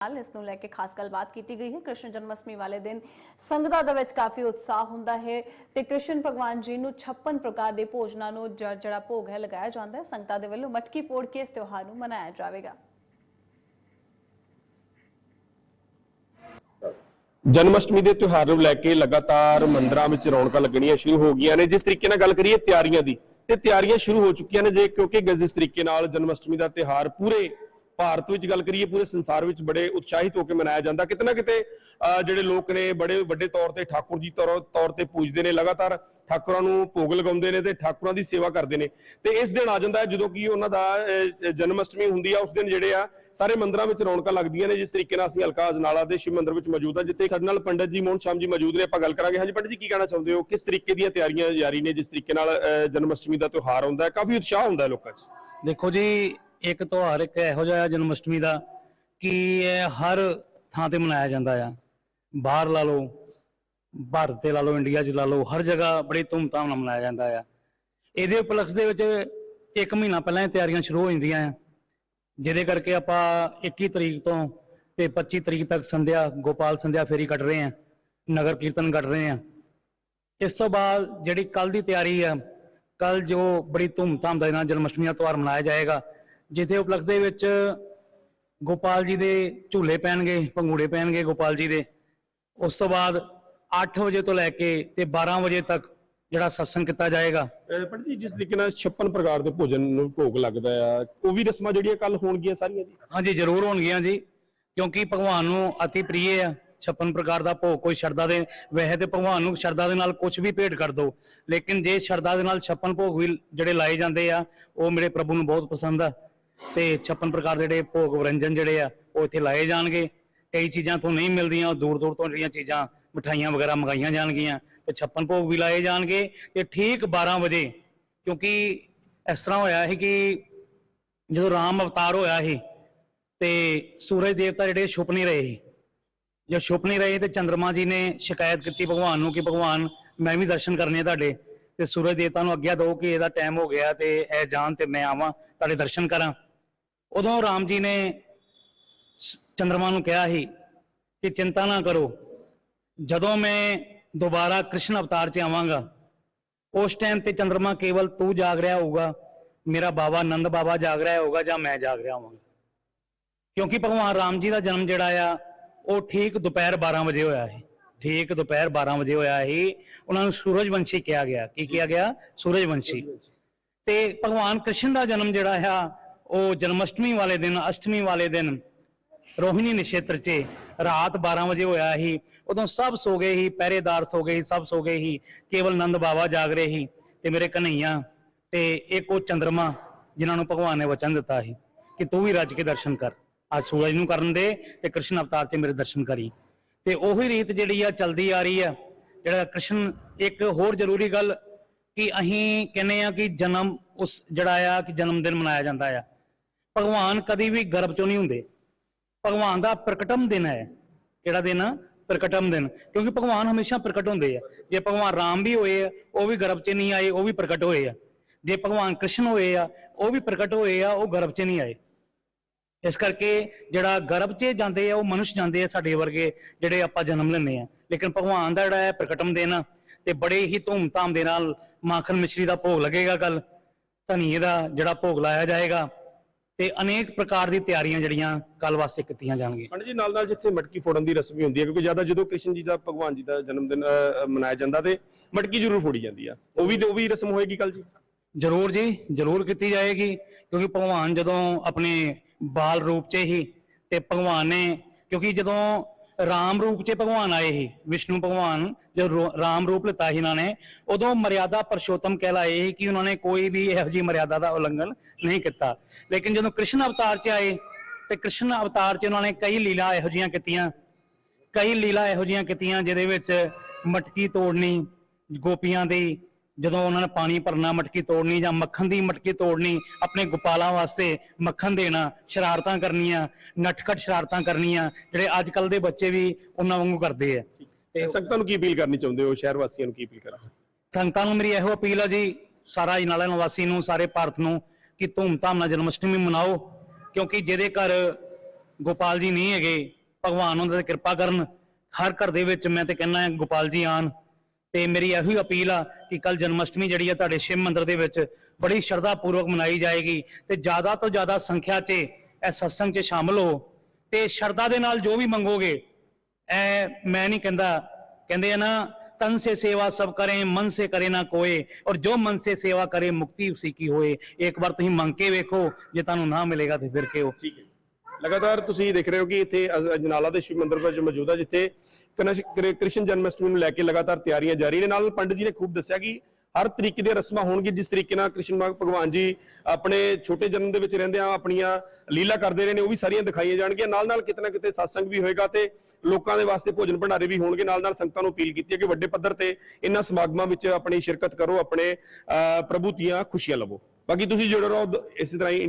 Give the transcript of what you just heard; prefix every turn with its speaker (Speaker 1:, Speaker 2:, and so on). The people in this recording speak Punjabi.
Speaker 1: ਨਾਲ ਇਸ ਨੂੰ ਲੈ ਕੇ ਖਾਸ ਗੱਲਬਾਤ ਕੀਤੀ ਗਈ ਹੈ। ਕ੍ਰਿਸ਼ਨ ਜਨਮਸ਼ਟਮੀ ਵਾਲੇ ਦਿਨ ਸੰਗਤਾਂ ਦੇ ਵਿੱਚ ਕਾਫੀ ਉਤਸ਼ਾਹ ਹੁੰਦਾ ਹੈ ਤੇ ਕ੍ਰਿਸ਼ਨ ਭਗਵਾਨ ਜੀ ਨੂੰ 56 ਪ੍ਰਕਾਰ ਦੇ ਭੋਜਨਾਂ ਨੂੰ ਜਿਹੜਾ ਭੋਗ ਹੈ ਲਗਾਇਆ ਜਾਂਦਾ ਹੈ। ਸੰਗਤਾਂ ਦੇ ਵੱਲੋਂ ਮਟਕੀ ਫੋੜ ਕੇ ਇਸ ਤਿਉਹਾਰ ਨੂੰ ਮਨਾਇਆ ਜਾਵੇਗਾ।
Speaker 2: ਜਨਮਸ਼ਟਮੀ ਦੇ ਤਿਉਹਾਰ ਨੂੰ ਲੈ ਕੇ ਲਗਾਤਾਰ ਮੰਦਰਾਂ ਵਿੱਚ ਰੌਣਕਾਂ ਲੱਗਣੀਆਂ ਸ਼ੁਰੂ ਹੋ ਗਈਆਂ ਨੇ। ਜਿਸ ਤਰੀਕੇ ਨਾਲ ਗੱਲ ਕਰੀਏ ਤਿਆਰੀਆਂ ਦੀ, ਤੇ ਤਿਆਰੀਆਂ ਸ਼ੁਰੂ ਹੋ ਚੁੱਕੀਆਂ ਨੇ ਜੇ ਕਿਉਂਕਿ ਜਿਸ ਤਰੀਕੇ ਨਾਲ ਜਨਮਸ਼ਟਮੀ ਦਾ ਤਿਉਹਾਰ ਪੂਰੇ ਭਾਰਤ ਵਿੱਚ ਗੱਲ ਕਰੀਏ ਪੂਰੇ ਸੰਸਾਰ ਵਿੱਚ ਬੜੇ ਉਤਸ਼ਾਹਿਤ ਹੋ ਕੇ ਮਨਾਇਆ ਜਾਂਦਾ। ਕਿਤੇ ਨਾ ਕਿਤੇ ਅਹ, ਜਿਹੜੇ ਲੋਕ ਨੇ ਬੜੇ ਵੱਡੇ ਤੌਰ ਤੇ ਠਾਕੁਰ ਜੀ ਤੌਰ ਤੌਰ ਤੇ ਪੂਜਦੇ ਨੇ ਲਗਾਤਾਰ ਠਾਕੁਰਾਂ ਨੂੰ ਭੋਗ ਲਗਾਉਂਦੇ ਨੇ ਤੇ ਠਾਕੁਰਾਂ ਦੀ ਸੇਵਾ ਕਰਦੇ ਨੇ। ਤੇ ਇਸ ਦਿਨ ਆ ਜਾਂਦਾ ਜਦੋਂ ਕਿ ਉਹਨਾਂ ਦਾ ਅਹ, ਜਨਮਸ਼ਟਮੀ ਹੁੰਦੀ ਆ ਉਸ ਦਿਨ ਜਿਹੜੇ ਆ ਸਾਰੇ ਮੰਦਰਾਂ ਵਿੱਚ ਰੌਣਕਾਂ ਲੱਗਦੀਆਂ ਨੇ ਜਿਸ ਤਰੀਕੇ ਨਾਲ ਅਸੀਂ ਹਲਕਾ ਅਜਨਾਲਾ ਦੇ ਸ਼ਿਵ ਮੰਦਰ ਵਿੱਚ ਮੌਜੂਦ ਹਾਂ ਜਿੱਥੇ ਸਾਡੇ ਨਾਲ ਪੰਡਤ ਜੀ ਮੋਹਨ ਸ਼ਾਮ ਜੀ ਮੌਜੂਦ ਨੇ। ਆਪਾਂ ਗੱਲ ਕਰਾਂਗੇ। ਹਾਂਜੀ ਪੰਡਤ ਜੀ ਕੀ ਕਹਿਣਾ ਚਾਹੁੰਦੇ ਹੋ? ਕਿਸ ਤਰੀਕੇ ਦੀਆਂ ਤਿਆਰੀਆਂ ਜਾਰੀ ਨੇ ਜਿਸ ਤਰੀਕੇ ਨਾਲ ਅਹ, ਜਨਮਸ਼ਟਮੀ ਦਾ ਤਿਉਹਾਰ ਹੁੰਦਾ ਹੈ? ਕਾਫੀ ਉਤਸ਼ਾਹ ਹੁੰਦਾ ਹੈ ਲੋਕਾਂ 'ਚ।
Speaker 3: ਦੇਖੋ ਜੀ ਇੱਕ ਤਿਉਹਾਰ ਇੱਕ ਇਹੋ ਜਿਹਾ ਜਨਮ ਅਸ਼ਟਮੀ ਦਾ ਕਿ ਇਹ ਹਰ ਥਾਂ ਤੇ ਮਨਾਇਆ ਜਾਂਦਾ ਆ। ਬਾਹਰ ਲਾ ਲਓ, ਭਾਰਤ ਤੇ ਲਾ ਲਓ, ਇੰਡੀਆ 'ਚ ਲਾ ਲਓ, ਹਰ ਜਗ੍ਹਾ ਬੜੀ ਧੂਮਧਾਮ ਨਾਲ ਮਨਾਇਆ ਜਾਂਦਾ ਆ। ਇਹਦੇ ਉਪਲਕਸ਼ ਦੇ ਵਿੱਚ ਇੱਕ ਮਹੀਨਾ ਪਹਿਲਾਂ ਹੀ ਤਿਆਰੀਆਂ ਸ਼ੁਰੂ ਹੋ ਜਾਂਦੀਆਂ ਆ। ਜਿਹਦੇ ਕਰਕੇ ਆਪਾਂ 21 ਤਰੀਕ ਤੋਂ ਤੇ 25 ਤਰੀਕ ਤੱਕ ਸੰਧਿਆ, ਗੋਪਾਲ ਸੰਧਿਆ ਫੇਰੀ ਕੱਢ ਰਹੇ ਆ, ਨਗਰ ਕੀਰਤਨ ਕੱਢ ਰਹੇ ਆ। ਇਸ ਤੋਂ ਬਾਅਦ ਜਿਹੜੀ ਕੱਲ ਦੀ ਤਿਆਰੀ ਆ ਕੱਲ ਜੋ ਬੜੀ ਧੂਮਧਾਮ ਦੇ ਨਾਲ ਜਨਮਸ਼ਟਮੀ ਦਾ ਤਿਉਹਾਰ ਮਨਾਇਆ ਜਾਏਗਾ ਜਿੱਥੇ ਉਪਲਕਸ਼ ਦੇ ਵਿੱਚ ਗੋਪਾਲ ਜੀ ਦੇ ਝੂਲੇ ਪੈਣਗੇ ਪੰਗੂੜੇ ਪੈਣਗੇ ਗੋਪਾਲ ਜੀ ਦੇ ਉਸ ਤੋਂ ਬਾਅਦ 8 ਵਜੇ ਤੋਂ ਲੈ ਕੇ ਤੇ 12 ਵਜੇ ਤੱਕ ਜਿਹੜਾ ਸਤਸੰਗ ਕੀਤਾ ਜਾਏਗਾ।
Speaker 2: ਪੰਡਤ ਜੀ ਜਿਸ ਤਰੀਕੇ ਨਾਲ 56 ਪ੍ਰਕਾਰ ਦੇ ਭੋਜਨ ਨੂੰ ਭੋਗ ਲੱਗਦਾ ਆ ਉਹ ਵੀ ਰਸਮਾਂ ਜਿਹੜੀਆਂ ਕੱਲ ਹੋਣਗੀਆਂ ਸਾਰੀਆਂ ਜੀ?
Speaker 3: ਹਾਂਜੀ ਜ਼ਰੂਰ ਹੋਣਗੀਆਂ ਜੀ ਕਿਉਂਕਿ ਭਗਵਾਨ ਨੂੰ ਅਤੀ ਪ੍ਰਿਯ ਆ। 56 ਪ੍ਰਕਾਰ ਦਾ ਭੋਗ ਕੋਈ ਸ਼ਰਧਾ ਦੇ ਵੈਸੇ ਤੇ ਭਗਵਾਨ ਨੂੰ ਸ਼ਰਧਾ ਦੇ ਨਾਲ ਕੁਝ ਵੀ ਭੇਟ ਕਰ ਦੋ ਲੇਕਿਨ ਜੇ ਸ਼ਰਧਾ ਦੇ ਨਾਲ 56 ਭੋਗ ਵੀ ਜਿਹੜੇ ਲਾਏ ਜਾਂਦੇ ਆ ਉਹ ਮੇਰੇ ਪ੍ਰਭੂ ਨੂੰ ਬਹੁਤ ਪਸੰਦ ਆ। ਤੇ 56 ਪ੍ਰਕਾਰ ਦੇ ਜਿਹੜੇ ਭੋਗ ਵਰੰਜਨ ਜਿਹੜੇ ਆ, ਉਹ ਇੱਥੇ ਲਾਏ ਜਾਣਗੇ। ਕਈ ਚੀਜ਼ਾਂ ਤੋਂ ਨਹੀਂ ਮਿਲਦੀਆਂ, ਉਹ ਦੂਰ ਦੂਰ ਤੋਂ ਜਿਹੜੀਆਂ ਚੀਜ਼ਾਂ ਮਠਾਈਆਂ ਵਗੈਰਾ ਮੰਗਾਈਆਂ ਜਾਣਗੀਆਂ। ਤੇ 56 ਭੋਗ ਵੀ ਲਾਏ ਜਾਣਗੇ ਤੇ ਠੀਕ 12 ਵਜੇ, ਕਿਉਂਕਿ ਇਸ ਤਰ੍ਹਾਂ ਹੋਇਆ ਸੀ ਕਿ ਜਦੋਂ ਰਾਮ ਅਵਤਾਰ ਹੋਇਆ ਸੀ ਤੇ ਸੂਰਜ ਦੇਵਤਾ ਜਿਹੜੇ ਛੁਪ ਨਹੀਂ ਰਹੇ ਸੀ। ਜੇ ਛੁਪ ਨਹੀਂ ਰਹੇ ਤੇ ਚੰ드ਰਮਾ ਜੀ ਨੇ ਸ਼ਿਕਾਇਤ ਕੀਤੀ ਭਗਵਾਨ ਨੂੰ ਕਿ ਭਗਵਾਨ, ਮੈਂ ਵੀ ਦਰਸ਼ਨ ਕਰਨੇ ਆ ਤੁਹਾਡੇ ਤੇ ਸੂਰਜ ਦੇਵਤਾ ਨੂੰ ਆਗਿਆ ਦਿਓ ਕਿ ਇਹਦਾ ਟਾਈਮ ਹੋ ਗਿਆ ਤੇ ਇਹ ਜਾਣ ਤੇ ਮੈਂ ਆਵਾਂ, ਤੁਹਾਡੇ ਦਰਸ਼ਨ ਕਰਾਂ। ਉਦੋਂ ਰਾਮ ਜੀ ਨੇ ਚੰਦਰਮਾ ਨੂੰ ਕਿਹਾ ਸੀ ਕਿ ਚਿੰਤਾ ਨਾ ਕਰੋ, ਜਦੋਂ ਮੈਂ ਦੁਬਾਰਾ ਕ੍ਰਿਸ਼ਨ ਅਵਤਾਰ 'ਚ ਆਵਾਂਗਾ, ਉਸ ਟਾਈਮ ਤੇ ਚੰਦਰਮਾ ਕੇਵਲ ਤੂੰ ਜਾਗ ਰਿਹਾ ਹੋਊਗਾ, ਮੇਰਾ ਬਾਬਾ ਨੰਦ ਬਾਬਾ ਜਾਗ ਰਿਹਾ ਹੋਊਗਾ ਜਾਂ ਮੈਂ ਜਾਗ ਰਿਹਾ ਹੋਵਾਂਗਾ। ਕਿਉਂਕਿ ਭਗਵਾਨ ਰਾਮ ਜੀ ਦਾ ਜਨਮ ਜਿਹੜਾ ਆ, ਉਹ ਠੀਕ ਦੁਪਹਿਰ 12 ਵਜੇ ਹੋਇਆ ਸੀ। ਠੀਕ ਦੁਪਹਿਰ 12 ਵਜੇ ਹੋਇਆ ਸੀ। ਉਹਨਾਂ ਨੂੰ ਸੂਰਜਵੰਸ਼ੀ ਕਿਹਾ ਗਿਆ। ਕੀ ਕਿਹਾ ਗਿਆ? ਸੂਰਜਵੰਸ਼ੀ। ਤੇ ਭਗਵਾਨ ਕ੍ਰਿਸ਼ਨ ਦਾ ਜਨਮ ਜਿਹੜਾ ਆ ਉਹ ਜਨਮਸ਼ਟਮੀ ਵਾਲੇ ਦਿਨ, ਅਸ਼ਟਮੀ ਵਾਲੇ ਦਿਨ ਰੋਹਿਣੀ ਨਛੇਤਰ 'ਚ ਰਾਤ 12 ਵਜੇ ਹੋਇਆ ਸੀ। ਉਦੋਂ ਸਭ ਸੋ ਗਏ ਸੀ, ਪਹਿਰੇਦਾਰ ਸੋ ਗਏ ਸੀ, ਸਭ ਸੋ ਗਏ ਸੀ। ਕੇਵਲ ਨੰਦ ਬਾਬਾ ਜਾਗ ਰਹੇ ਸੀ ਤੇ ਮੇਰੇ ਕਨਈਆ ਤੇ ਇੱਕ ਉਹ ਚੰਦਰਮਾ ਜਿਨ੍ਹਾਂ ਨੂੰ ਭਗਵਾਨ ਨੇ ਵਚਨ ਦਿੱਤਾ ਸੀ ਕਿ ਤੂੰ ਵੀ ਰੱਜ ਕੇ ਦਰਸ਼ਨ ਕਰ। ਅੱਜ ਸੂਰਜ ਨੂੰ ਕਰਨ ਦੇ ਤੇ ਕ੍ਰਿਸ਼ਨ ਅਵਤਾਰ 'ਚ ਮੇਰੇ ਦਰਸ਼ਨ ਕਰੀ। ਤੇ ਉਹੀ ਰੀਤ ਜਿਹੜੀ ਆ ਚਲਦੀ ਆ ਰਹੀ ਆ, ਜਿਹੜਾ ਕ੍ਰਿਸ਼ਨ ਇੱਕ ਹੋਰ ਜ਼ਰੂਰੀ ਗੱਲ ਕਿ ਅਸੀਂ ਕਹਿੰਦੇ ਆ ਕਿ ਜਨਮ ਉਸ ਜਿਹੜਾ ਆ ਕਿ ਜਨਮ ਦਿਨ ਮਨਾਇਆ ਜਾਂਦਾ ਆ। ਭਗਵਾਨ ਕਦੀ ਵੀ ਗਰਭ ਚੋਂ ਨਹੀਂ ਹੁੰਦੇ। ਭਗਵਾਨ ਦਾ ਪ੍ਰਕਟਮ ਦਿਨ ਹੈ। ਕਿਹੜਾ ਦਿਨ? ਆ? ਪ੍ਰਕਟਮ ਦਿਨ। ਕਿਉਂਕਿ ਭਗਵਾਨ ਹਮੇਸ਼ਾ ਪ੍ਰਗਟ ਹੁੰਦੇ ਆ। ਜੇ ਭਗਵਾਨ ਰਾਮ ਵੀ ਹੋਏ ਆ ਉਹ ਵੀ ਗਰਭ 'ਚ ਨਹੀਂ ਆਏ ਉਹ ਵੀ ਪ੍ਰਗਟ ਹੋਏ ਆ। ਜੇ ਭਗਵਾਨ ਕ੍ਰਿਸ਼ਨ ਹੋਏ ਆ ਉਹ ਵੀ ਪ੍ਰਗਟ ਹੋਏ ਆ ਉਹ ਗਰਭ 'ਚ ਨਹੀਂ ਆਏ। ਇਸ ਕਰਕੇ ਜਿਹੜਾ ਗਰਭ 'ਚ ਜਾਂਦੇ ਆ ਉਹ ਮਨੁੱਖ ਜਾਂਦੇ ਆ ਸਾਡੇ ਵਰਗੇ ਜਿਹੜੇ ਆਪਾਂ ਜਨਮ ਲੈਂਦੇ ਆ। ਲੇਕਿਨ ਭਗਵਾਨ ਦਾ ਜਿਹੜਾ ਹੈ ਪ੍ਰਕਟਮ ਦਿਨ ਆ, ਤੇ ਬੜੇ ਹੀ ਧੂਮਧਾਮ ਦੇ ਨਾਲ ਮਾਖਣ ਮਿਸ਼ਰੀ ਦਾ ਭੋਗ ਲੱਗੇਗਾ ਕੱਲ ਧਨੀਏ ਦਾ ਜਿਹੜਾ ਭੋਗ ਲਾਇਆ ਜਾਏਗਾ। ਤੇ ਅਨੇਕ ਪ੍ਰਕਾਰ ਦੀ ਤਿਆਰੀਆਂ ਜਿਹੜੀਆਂ ਕੱਲ ਵਾਸਤੇ ਕੀਤੀਆਂ ਜਾਣਗੀਆਂ।
Speaker 2: ਪੰਡਤ ਜੀ ਨਾਲ ਨਾਲ ਜਿੱਥੇ ਮਟਕੀ ਫੋੜਨ ਦੀ ਰਸਮ ਵੀ ਹੁੰਦੀ ਹੈ ਕਿਉਂਕਿ ਜ਼ਿਆਦਾ ਜਦੋਂ ਕ੍ਰਿਸ਼ਨ ਜੀ ਦਾ ਭਗਵਾਨ ਜੀ ਦਾ ਜਨਮ ਦਿਨ ਮਨਾਇਆ ਜਾਂਦਾ ਤੇ ਮਟਕੀ ਜ਼ਰੂਰ ਫੋੜੀ ਜਾਂਦੀ ਆ। ਉਹ ਵੀ ਉਹ ਵੀ ਰਸਮ ਹੋਏਗੀ ਕੱਲ ਜੀ?
Speaker 3: ਜ਼ਰੂਰ ਜੀ ਜ਼ਰੂਰ ਕੀਤੀ ਜਾਏਗੀ ਕਿਉਂਕਿ ਭਗਵਾਨ ਜਦੋਂ ਆਪਣੇ ਬਾਲ ਰੂਪ 'ਚ ਹੀ ਤੇ ਭਗਵਾਨ ਨੇ ਕਿਉਂਕਿ ਜਦੋਂ ਰਾਮ ਰੂਪ 'ਚ ਭਗਵਾਨ ਆਏ ਸੀ, ਵਿਸ਼ਨੂੰ ਭਗਵਾਨ ਜਦੋਂ ਰੋ- ਰਾਮ ਰੂਪ ਲਿੱਤਾ ਸੀ ਇਹਨਾਂ ਨੇ, ਉਦੋਂ ਮਰਿਆਦਾ ਪਰਸ਼ੋਤਮ ਕਹਿਲਾਏ ਸੀ ਕਿ ਉਹਨਾਂ ਨੇ ਕੋਈ ਵੀ ਇਹੋ ਜਿਹੀ ਮਰਿਆਦਾ ਦਾ ਉਲੰਘਣ ਨਹੀਂ ਕੀਤਾ। ਲੇਕਿਨ ਜਦੋਂ ਕ੍ਰਿਸ਼ਨ ਅਵਤਾਰ 'ਚ ਆਏ, ਤੇ ਕ੍ਰਿਸ਼ਨ ਅਵਤਾਰ 'ਚ ਉਹਨਾਂ ਨੇ ਕਈ ਲੀਲਾ ਇਹੋ ਜਿਹੀਆਂ ਕੀਤੀਆਂ, ਕਈ ਲੀਲਾ ਇਹੋ ਜਿਹੀਆਂ ਕੀਤੀਆਂ, ਜਿਹਦੇ ਵਿੱਚ ਮਟਕੀ ਤੋੜਨੀ, ਗੋਪੀਆਂ ਦੀ ਜਦੋਂ ਉਹਨਾਂ ਨੇ ਪਾਣੀ ਭਰਨਾ ਮਟਕੀ ਤੋੜਨੀ ਜਾਂ ਮੱਖਣ ਦੀ ਮਟਕੀ ਤੋੜਨੀ ਆਪਣੇ ਗੋਪਾਲਾਂ ਵਾਸਤੇ ਮੱਖਣ ਦੇਣਾ ਸ਼ਰਾਰਤਾਂ ਕਰਨੀਆਂ ਨਟਖਟ ਸ਼ਰਾਰਤਾਂ ਕਰਨੀਆਂ ਜਿਹੜੇ ਅੱਜ ਕੱਲ ਦੇ ਬੱਚੇ ਵੀ ਉਹਨਾਂ ਵਾਂਗੂ ਕਰਦੇ ਆ।
Speaker 2: ਤੇ ਸੰਗਤਾਂ ਨੂੰ ਕੀ ਅਪੀਲ ਕਰਨੀ ਚਾਹੁੰਦੇ ਹੋ ਸ਼ਹਿਰ ਵਾਸੀਆਂ ਨੂੰ ਕੀ ਅਪੀਲ ਕਰਾਂ?
Speaker 3: ਸੰਗਤਾਂ ਨੂੰ ਮੇਰੀ ਇਹੋ ਅਪੀਲ ਹੈ ਜੀ ਸਾਰਾ ਅਜਨਾਲਾ ਨਿਵਾਸੀ ਨੂੰ ਸਾਰੇ ਭਾਰਤ ਨੂੰ ਕਿ ਧੂਮਧਾਮ ਨਾਲ ਜਨਮ ਅਸ਼ਟਮੀ ਮਨਾਓ ਕਿਉਂਕਿ ਜਿਹਦੇ ਘਰ ਗੋਪਾਲ ਜੀ ਨਹੀਂ ਹੈਗੇ ਭਗਵਾਨ ਉਹਨਾਂ ਤੇ ਕਿਰਪਾ ਕਰਨ ਹਰ ਘਰ ਦੇ ਵਿੱਚ ਮੈਂ ਤੇ ਕਹਿੰਦਾ ਗੋਪਾਲ ਜੀ ਆਣ ਤੇ ਮੇਰੀ ਇਹੋ ਹੀ ਅਪੀਲ ਆ ਕਿ ਕੱਲ ਜਨਮਸ਼ਟਮੀ ਜਿਹੜੀ ਆ ਤੁਹਾਡੇ ਸ਼ਿਵ ਮੰਦਿਰ ਦੇ ਵਿੱਚ ਬੜੀ ਸ਼ਰਧਾ ਪੂਰਵਕ ਮਨਾਈ ਜਾਏਗੀ ਤੇ ਜ਼ਿਆਦਾ ਤੋਂ ਜ਼ਿਆਦਾ ਸੰਖਿਆ 'ਚ ਇਹ ਸਤਸੰਗ 'ਚ ਸ਼ਾਮਲ ਹੋ ਤੇ ਸ਼ਰਧਾ ਦੇ ਨਾਲ ਜੋ ਵੀ ਮੰਗੋਗੇ, ਐ ਮੈਂ ਨਹੀਂ ਕਹਿੰਦਾ, ਕਹਿੰਦੇ ਆ ਨਾ, ਤਨ ਸੇ ਸੇਵਾ ਸਭ ਕਰੇ, ਮਨ ਸੇ ਕਰੇ ਨਾ ਕੋਏ, ਔਰ ਜੋ ਮਨ ਸੇ ਸੇਵਾ ਕਰੇ ਮੁਕਤੀ ਉਸੇ ਕੀ ਹੋਏ, ਇੱਕ ਵਾਰ ਤੁਸੀਂ ਮੰਗ ਕੇ ਵੇਖੋ, ਜੇ ਤੁਹਾਨੂੰ ਨਾ ਮਿਲੇਗਾ ਤੇ ਫਿਰ ਕਿਉਂ?
Speaker 2: ਠੀਕ ਹੈ ਲਗਾਤਾਰ ਤੁਸੀਂ ਦੇਖ ਰਹੇ ਹੋ ਕਿ ਇੱਥੇ ਅਜਨਾਲਾ ਦੇ ਸ਼ਿਵ ਮੰਦਿਰ ਵਿੱਚ ਮੌਜੂਦ ਹੈ ਜਿੱਥੇ ਕ੍ਰਿਸ਼ਨ ਜਨਮ ਅਸ਼ਟਮੀ ਨੂੰ ਲੈ ਕੇ ਲਗਾਤਾਰ ਤਿਆਰੀਆਂ ਜਾਰੀ ਨੇ। ਨਾਲ ਪੰਡਿਤ ਜੀ ਨੇ ਖੂਬ ਦੱਸਿਆ ਕਿ ਹਰ ਤਰੀਕੇ ਦੀਆਂ ਰਸਮਾਂ ਹੋਣਗੀਆਂ ਜਿਸ ਤਰੀਕੇ ਨਾਲ ਕ੍ਰਿਸ਼ਨ ਭਗਵਾਨ ਜੀ ਆਪਣੇ ਛੋਟੇ ਜਨਮ ਦੇ ਵਿੱਚ ਰਹਿੰਦਿਆਂ ਆਪਣੀਆਂ ਲੀਲਾ ਕਰਦੇ ਰਹੇ ਨੇ ਉਹ ਵੀ ਸਾਰੀਆਂ ਦਿਖਾਈਆਂ ਜਾਣਗੀਆਂ। ਨਾਲ ਨਾਲ ਕਿਤੇ ਨਾ ਕਿਤੇ satsang ਵੀ ਹੋਏਗਾ ਤੇ ਲੋਕਾਂ ਦੇ ਵਾਸਤੇ ਭੋਜਨ ਭੰਡਾਰੇ ਵੀ ਹੋਣਗੇ। ਨਾਲ ਨਾਲ ਸੰਗਤਾਂ ਨੂੰ ਅਪੀਲ ਕੀਤੀ ਹੈ ਕਿ ਵੱਡੇ ਪੱਧਰ ਤੇ ਇਹਨਾਂ ਸਮਾਗਮਾਂ ਵਿੱਚ ਆਪਣੀ ਸ਼ਿਰਕਤ ਕਰੋ ਆਪਣੇ ਅਹ, ਪ੍ਰਭੂ ਦੀਆਂ ਖੁਸ਼ੀਆਂ ਲਵੋ। ਬਾਕੀ ਤੁਸੀਂ ਜੁੜੇ ਰਹੋ ਦ- ਇਸੇ ਤਰ੍ਹਾਂ ਹੀ